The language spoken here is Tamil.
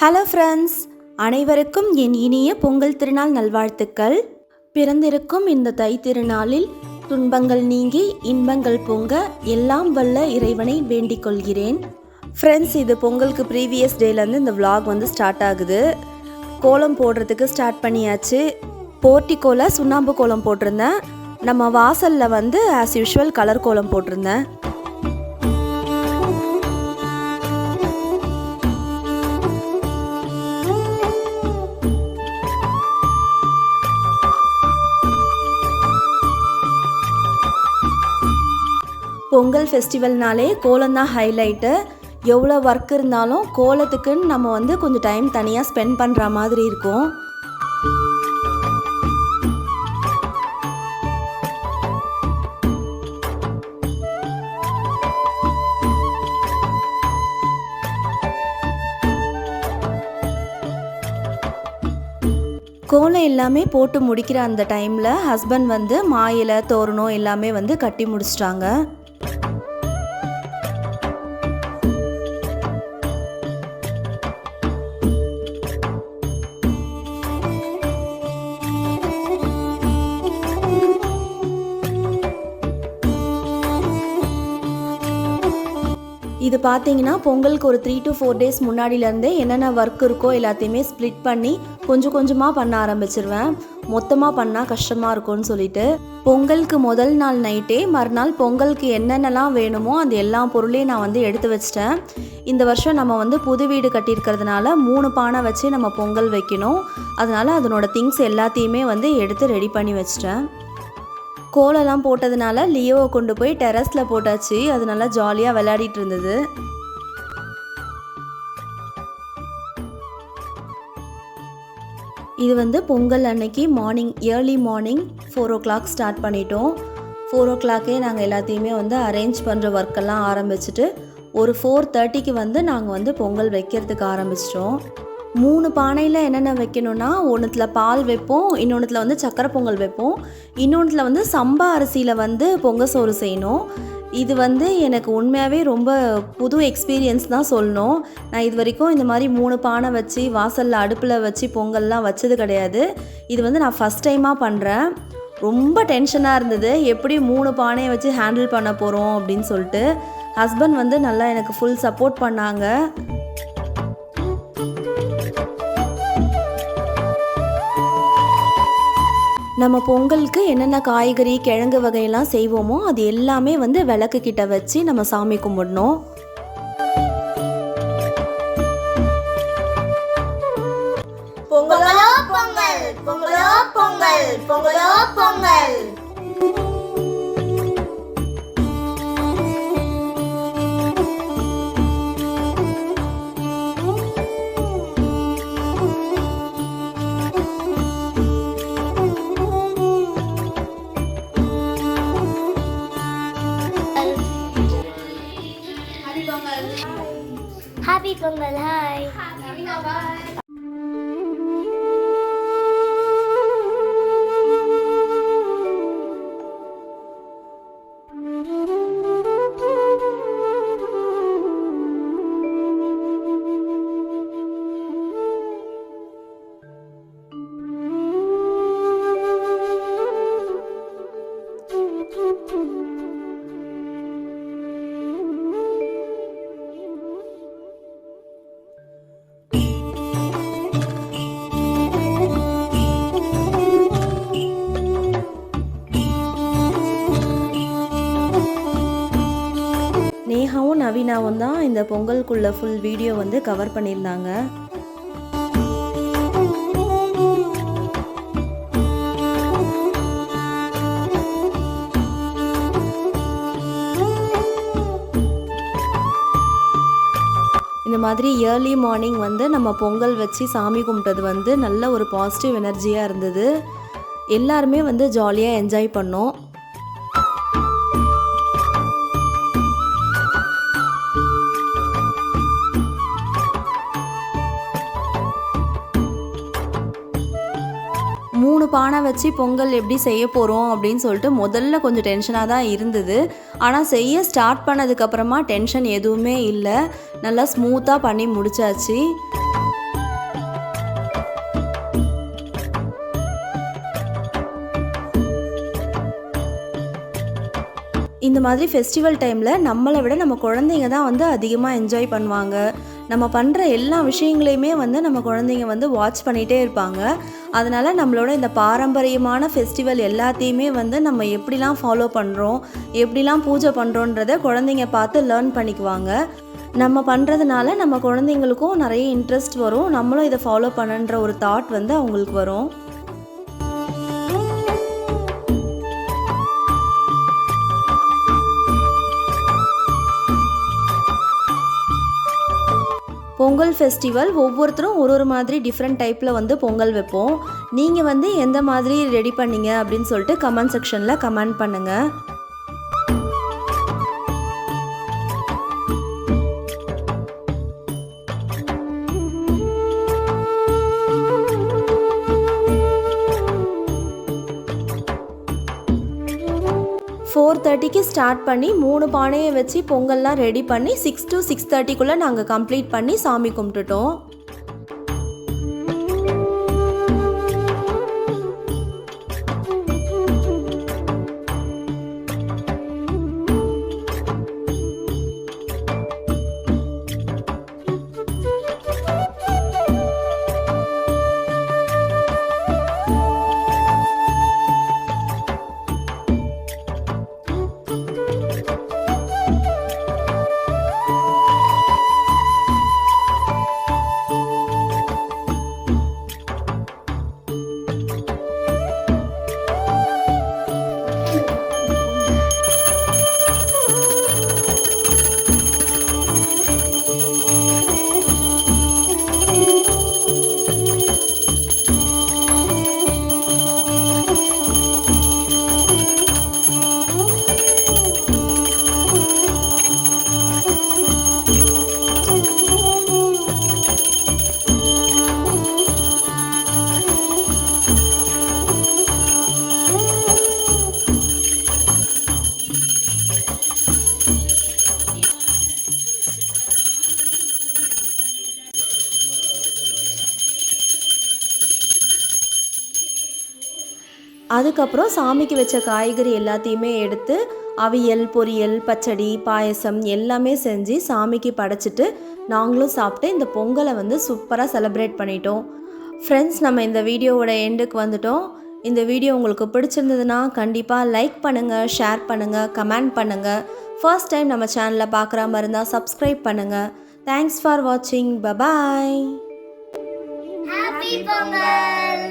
ஹலோ ஃப்ரெண்ட்ஸ் அனைவருக்கும் என் இனிய பொங்கல் திருநாள் நல்வாழ்த்துக்கள். பிறந்திருக்கும் இந்த தை திருநாளில் துன்பங்கள் நீங்கி இன்பங்கள் பொங்க எல்லாம் வல்ல இறைவனை வேண்டிக் கொள்கிறேன். ஃப்ரெண்ட்ஸ் இது பொங்கலுக்கு ப்ரீவியஸ் டேலேருந்து இந்த vlog வந்து ஸ்டார்ட் ஆகுது. கோலம் போடுறதுக்கு ஸ்டார்ட் பண்ணியாச்சு. போர்ட்டிகோல சுண்ணாம்பு கோலம் போட்டிருந்தேன். நம்ம வாசலில் வந்து ஆஸ் யூஷுவல் கலர் கோலம் போட்டிருந்தேன். பொங்கல் ஃபெஸ்டிவல்னாலே கோலம் தான் ஹைலைட்டு எவ்வளோ ஒர்க் இருந்தாலும் கோலத்துக்குன்னு நம்ம வந்து கொஞ்சம் டைம் தனியாக ஸ்பெண்ட் பண்ணுற மாதிரி இருக்கும். கோலம் எல்லாமே போட்டு முடிக்கிற அந்த டைமில் ஹஸ்பண்ட் வந்து மாயில தோரணம் எல்லாமே வந்து கட்டி முடிச்சிட்டாங்க. இது பார்த்தீங்கன்னா பொங்கலுக்கு ஒரு த்ரீ டு ஃபோர் டேஸ் முன்னாடிலேருந்தே என்னென்ன ஒர்க் இருக்கோ எல்லாத்தையுமே ஸ்ப்ளிட் பண்ணி கொஞ்சம் கொஞ்சமாக பண்ண ஆரம்பிச்சிருவேன். மொத்தமாக பண்ணால் கஷ்டமாக இருக்கும்னு சொல்லிட்டு. பொங்கலுக்கு முதல் நாள் நைட்டே மறுநாள் பொங்கலுக்கு என்னென்னலாம் வேணுமோ அந்த எல்லா பொருளையும் நான் வந்து எடுத்து வச்சிட்டேன். இந்த வருஷம் நம்ம வந்து புது வீடு கட்டியிருக்கிறதுனால மூணு பானை வச்சு நம்ம பொங்கல் வைக்கணும். அதனால அதனோட திங்ஸ் எல்லாத்தையுமே வந்து எடுத்து ரெடி பண்ணி வச்சிட்டேன். கோலெல்லாம் போட்டதுனால லியோவை கொண்டு போய் டெரஸில் போட்டாச்சு. அது நல்லா ஜாலியாக விளையாடிட்டு இருந்தது. இது வந்து பொங்கல் அன்னைக்கு morning early morning four o'clock start பண்ணிட்டோம். ஃபோர் ஓ கிளாக்கே நாங்கள் எல்லாத்தையுமே வந்து அரேஞ்ச் பண்ணுற ஒர்க்கெல்லாம் ஆரம்பிச்சுட்டு ஒரு ஃபோர் தேர்ட்டிக்கு வந்து நாங்கள் வந்து பொங்கல் வைக்கிறதுக்கு ஆரம்பிச்சிட்டோம். மூணு பானையில் என்னென்ன வைக்கணும்னா ஒன்றுத்தில் பால் வைப்போம் இன்னொன்றுத்தில் வந்து சக்கரை பொங்கல் வைப்போம். இன்னொன்றுத்தில் வந்து சம்பா அரிசியில் வந்து பொங்க சோறு செய்யணும். இது வந்து எனக்கு உண்மையாகவே ரொம்ப புது எக்ஸ்பீரியன்ஸ் தான் சொல்லணும். நான் இது வரைக்கும் இந்த மாதிரி மூணு பானை வச்சு வாசலில் அடுப்பில் வச்சு பொங்கல்லாம் வச்சது கிடையாது. இது வந்து நான் ஃபஸ்ட் டைமாக பண்ணுறேன் ரொம்ப டென்ஷனாக இருந்தது. எப்படி மூணு பானையை வச்சு ஹேண்டில் பண்ண போகிறோம் அப்படின்னு சொல்லிட்டு. ஹஸ்பண்ட் வந்து நல்லா எனக்கு ஃபுல் சப்போர்ட் பண்ணாங்க. நம்ம பொங்கலுக்கு என்னென்ன காய்கறி கிழங்கு வகையெல்லாம் செய்வோமோ அது எல்லாமே வந்து விளக்கு கிட்ட வச்சு நம்ம சாமி கும்பிடணும். பொங்கலோ பொங்கல். பொங்கலோ பொங்கல். பொங்கலோ பொங்கல் நேஹாவும் தான் இந்த பொங்கலுக்குள்ள ஃபுல் வீடியோ வந்து கவர் பண்ணியிருந்தாங்க. இந்த மாதிரி ஏர்லி மார்னிங் வந்து நம்ம பொங்கல் வச்சு சாமி கும்பிட்டது வந்து நல்ல ஒரு பாசிட்டிவ் எனர்ஜியாக இருந்தது. எல்லாருமே வந்து ஜாலியாக என்ஜாய் பண்ணோம். பானை வச்சு பொங்கல் எப்படி செய்ய போகிறோம் அப்படின்னு சொல்லிட்டு முதல்ல கொஞ்சம் டென்ஷனாக தான் இருந்தது. ஆனால் செய்ய ஸ்டார்ட் பண்ணதுக்கப்புறமா டென்ஷன் எதுவுமே இல்லை. நல்லா ஸ்மூத்தாக பண்ணி முடிச்சாச்சு. இந்த மாதிரி ஃபெஸ்டிவல் டைமில் நம்மளை விட நம்ம குழந்தைங்க தான் வந்து அதிகமாக என்ஜாய் பண்ணுவாங்க. நம்ம பண்ணுற எல்லா விஷயங்களையுமே வந்து நம்ம குழந்தைங்க வந்து வாட்ச் பண்ணிகிட்டே இருப்பாங்க. அதனால் நம்மளோட இந்த பாரம்பரியமான ஃபெஸ்டிவல் எல்லாத்தையுமே வந்து நம்ம எப்படிலாம் ஃபாலோ பண்ணுறோம் எப்படிலாம் பூஜை பண்ணுறோன்றத குழந்தைங்க பார்த்து லேர்ன் பண்ணிக்குவாங்க. நம்ம பண்ணுறதுனால நம்ம குழந்தைங்களுக்கும் நிறைய இன்ட்ரெஸ்ட் வரும். நம்மளும் இதை ஃபாலோ பண்ணுன்ற ஒரு தாட் வந்து அவங்களுக்கு வரும். பொங்கல் ஃபெஸ்டிவல் ஒவ்வொருத்தரும் ஒரு ஒரு மாதிரி டிஃப்ரெண்ட் டைப்பில் வந்து பொங்கல் வைப்போம். நீங்கள் வந்து எந்த மாதிரி ரெடி பண்ணீங்க அப்படின்னு சொல்லிட்டு கமெண்ட் செக்ஷனில் கமெண்ட் பண்ணுங்கள் தேர்ட்டிக்கு ஸ்டார்ட் பண்ணி மூணு பானையை வச்சு பொங்கல்லாம் ரெடி பண்ணி சிக்ஸ் டு சிக்ஸ் தேர்ட்டிக்குள்ளே நாங்கள் கம்ப்ளீட் பண்ணி சாமி கும்பிட்டுட்டோம். அதுக்கப்புறம் சாமிக்கு வச்ச காய்கறி எல்லாத்தையுமே எடுத்து அவியல் பொரியல் பச்சடி பாயசம் எல்லாமே செஞ்சு சாமிக்கு படைச்சிட்டு நாங்களும் சாப்பிட்டு இந்த பொங்கலை வந்து சூப்பராக செலிப்ரேட் பண்ணிட்டோம். ஃப்ரெண்ட்ஸ் நம்ம இந்த வீடியோவோட எண்டுக்கு வந்துட்டோம். இந்த வீடியோ உங்களுக்கு பிடிச்சிருந்ததுன்னா கண்டிப்பாக லைக் பண்ணுங்கள் ஷேர் பண்ணுங்கள் கமெண்ட் பண்ணுங்கள் ஃபர்ஸ்ட் டைம் நம்ம சேனலில் பார்க்குற மாதிரி இருந்தால் சப்ஸ்கிரைப் பண்ணுங்கள் தேங்க்ஸ் ஃபார் வாட்சிங் பபாய் Happy Pongal!